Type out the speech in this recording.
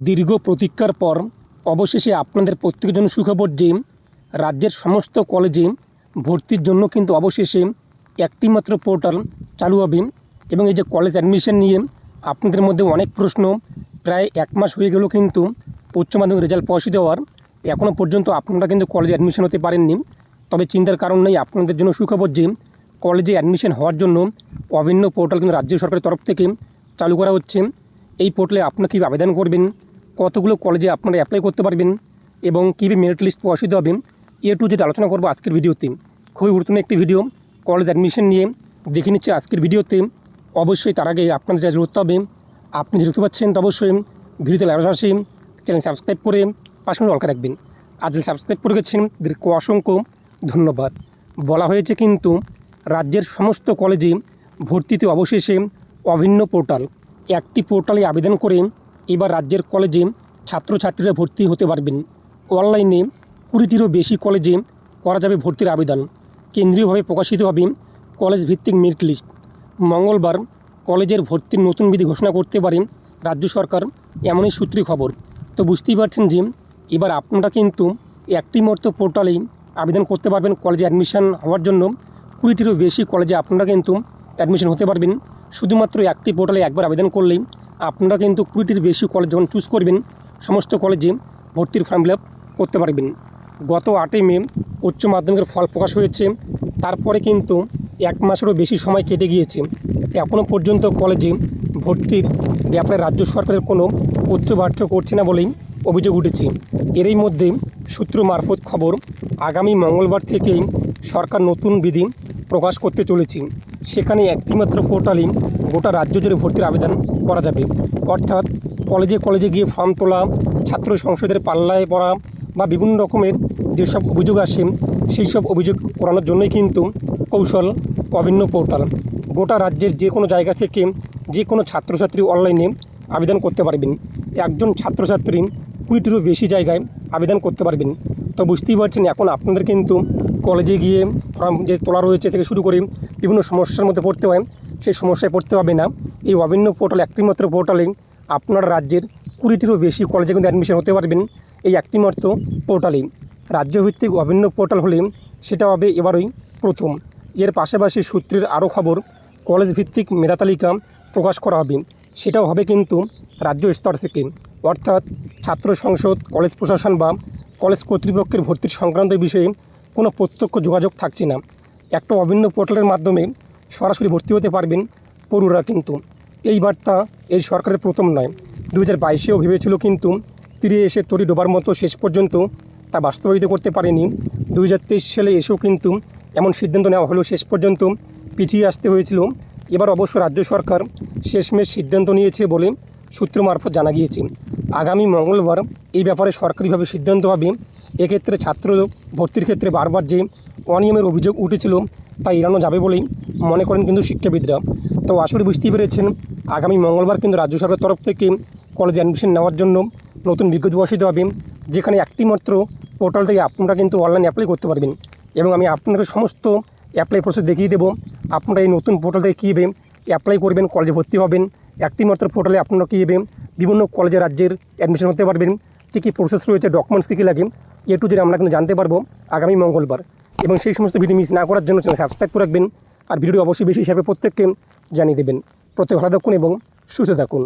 দীর্ঘ প্রতীক্ষার পর অবশেষে আপনাদের প্রত্যেকের জন্য সুখবর যে রাজ্যের সমস্ত কলেজে ভর্তির জন্য কিন্তু অবশেষে একটি মাত্র পোর্টাল চালু হবে এবং এই যে কলেজ অ্যাডমিশন নিয়ে আপনাদের মধ্যে অনেক প্রশ্ন, প্রায় এক মাস হয়ে গেল কিন্তু উচ্চ মাধ্যমিক রেজাল্ট পৌঁছে দেওয়ার এখনও পর্যন্ত আপনারা কিন্তু কলেজে অ্যাডমিশন হতে পারেননি। তবে চিন্তার কারণ নেই, আপনাদের জন্য সুখবর যে কলেজে অ্যাডমিশন হওয়ার জন্য অভিন্ন পোর্টাল কিন্তু রাজ্য সরকারের তরফ থেকে চালু করা হচ্ছে। এই পোর্টালে আপনারা কীভাবে আবেদন করবেন, কতগুলো কলেজে আপনারা অ্যাপ্লাই করতে পারবেন এবং কীভাবে মেরিট লিস্ট প্রকাশিত হবে, এ টু যেটা আলোচনা করব আজকের ভিডিওতে। খুবই গুরুত্বপূর্ণ একটি ভিডিও কলেজ অ্যাডমিশন নিয়ে দেখে নিচ্ছে আজকের ভিডিওতে। অবশ্যই তার আগে আপনাদের যা করতে হবে, আপনি দেখতে পাচ্ছেন তো অবশ্যই ভিডিওতে লাইভ আসে চ্যানেল সাবস্ক্রাইব করে পাশে অলকা রাখবেন। আজ সাবস্ক্রাইব করে গেছেন, তাদেরকে অসংখ্য ধন্যবাদ। বলা হয়েছে কিন্তু, রাজ্যের সমস্ত কলেজে ভর্তিতে অবশেষে অভিন্ন পোর্টাল একটি পোর্টালে আবেদন করে এবার রাজ্যের কলেজে ছাত্রছাত্রীরা ভর্তি হতে পারবেন। অনলাইনে কুড়িটিরও বেশি কলেজে করা যাবে ভর্তির আবেদন। কেন্দ্রীয়ভাবে প্রকাশিত হবে কলেজ ভিত্তিক মেরিট লিস্ট। মঙ্গলবার কলেজের ভর্তির নতুন বিধি ঘোষণা করতে পারে রাজ্য সরকার, এমনই সূত্রে খবর। তো বুঝতেই পারছেন যে, এবার আপনারা কিন্তু একটি মাত্র পোর্টালেই আবেদন করতে পারবেন কলেজে অ্যাডমিশন হওয়ার জন্য। কুড়িটিরও বেশি কলেজে আপনারা কিন্তু অ্যাডমিশন হতে পারবেন। শুধুমাত্র একটি পোর্টালে একবার আবেদন করলেই আপনারা কিন্তু কুড়িটির বেশি কলেজ যখন চুজ করবেন, সমস্ত কলেজে ভর্তির ফর্ম ফিল করতে পারবেন। গত আটই মে উচ্চ মাধ্যমিকের ফল প্রকাশ হয়েছে, তারপরে কিন্তু এক মাসেরও বেশি সময় কেটে গিয়েছে। এখনও পর্যন্ত কলেজে ভর্তির ব্যাপারে রাজ্য সরকারের কোনো উচ্চ বার্থ করছে না বলেই অভিযোগ উঠেছে। এরই মধ্যে সূত্র মারফত খবর, আগামী মঙ্গলবার থেকেই সরকার নতুন বিধি প্রকাশ করতে চলেছে। সেখানে একটিমাত্র পোর্টালে গোটা রাজ্য জুড়ে ভর্তির আবেদন করা যাবে। অর্থাৎ কলেজে কলেজে গিয়ে ফর্ম তোলা, ছাত্র সংসদের পাল্লায় পড়া বা বিভিন্ন রকমের যেসব অভিযোগ আসে সেই সব অভিযোগ করানোর জন্যই কিন্তু কৌশল অভিন্ন পোর্টাল গোটা রাজ্যের যে কোনো জায়গা থেকে যে কোনো ছাত্রছাত্রী অনলাইনে আবেদন করতে পারবেন। একজন ছাত্রছাত্রী কুড়িটিরও বেশি জায়গায় আবেদন করতে পারবেন। তো বুঝতেই পারছেন, এখন আপনাদের কিন্তু কলেজে গিয়ে ফর্ম যে তোলা রয়েছে থেকে শুরু করে বিভিন্ন সমস্যার মধ্যে পড়তে হয়, সেই সমস্যায় পড়তে হবে না। এই অভিন্ন পোর্টাল একটিমাত্র পোর্টালে আপনার রাজ্যের কুড়িটিরও বেশি কলেজে কিন্তু অ্যাডমিশন হতে পারবেন এই একটিমাত্র পোর্টালেই রাজ্যভিত্তিক অভিন্ন পোর্টাল হলে সেটা হবে এবারই প্রথম। এর পাশাপাশি সূত্রের আরও খবর কলেজ ভিত্তিক মেধা তালিকা প্রকাশ করা হবে। সেটাও হবে কিন্তু রাজ্য স্তর থেকে। অর্থাৎ ছাত্র সংসদ, কলেজ প্রশাসন বা কলেজ কর্তৃপক্ষের ভর্তির সংক্রান্ত বিষয়ে কোনো প্রত্যক্ষ যোগাযোগ থাকছে না। একটা অভিন্ন পোর্টালের মাধ্যমে সরাসরি ভর্তি হতে পারবেন পড়ুরা কিন্তু। এই বার্তা এই সরকারের প্রথম নয়। দু হাজার বাইশেও ভেবেছিল কিন্তু তীরে এসে তরি ডোবার মতো শেষ পর্যন্ত তা বাস্তবায়িত করতে পারেনি। দু হাজার তেইশ সালে এসেও কিন্তু এমন সিদ্ধান্ত নেওয়া হলেও শেষ পর্যন্ত পিছিয়ে আসতে হয়েছিল। এবার অবশ্য রাজ্য সরকার শেষমেশ সিদ্ধান্ত নিয়েছে বলে সূত্র মারফত জানা গিয়েছে। আগামী মঙ্গলবার এই ব্যাপারে সরকারিভাবে সিদ্ধান্ত হবে। এক্ষেত্রে ছাত্র ভর্তির ক্ষেত্রে বারবার যে অনিয়মের অভিযোগ উঠেছিল তা এড়ানো যাবে বলেই মনে করেন কিন্তু শিক্ষাবিদরা। তো আসলে বুঝতেই পেরেছেন, আগামী মঙ্গলবার কিন্তু রাজ্য সরকারের তরফ থেকে কলেজে অ্যাডমিশন নেওয়ার জন্য নতুন বিজ্ঞপ্তি প্রকাশিত হবে, যেখানে একটি মাত্র পোর্টাল থেকে আপনারা কিন্তু অনলাইন অ্যাপ্লাই করতে পারবেন। এবং আমি আপনাদের সমস্ত অ্যাপ্লাই প্রসেস দেখিয়ে দেবো। আপনারা এই নতুন পোর্টাল থেকে কীভাবে অ্যাপ্লাই করবেন, কলেজে ভর্তি হবেন একটি মাত্র পোর্টালে আপনারা কীভাবে বিভিন্ন কলেজে রাজ্যের অ্যাডমিশন হতে পারবেন। কী কী প্রসেস রয়েছে ডকুমেন্টস কী কী লাগে এ টু আমরা কিন্তু জানতে পারব আগামী মঙ্গলবার। এবং সেই সমস্ত ভিডিও মিস না করার জন্য চ্যানেল সাবস্ক্রাইব করে রাখবেন। আর ভিডিওটি অবশ্যই বেশি হিসাবে প্রত্যেককে জানিয়ে দেবেন। প্রত্যেক ভালো থাকুন এবং সুস্থ থাকুন।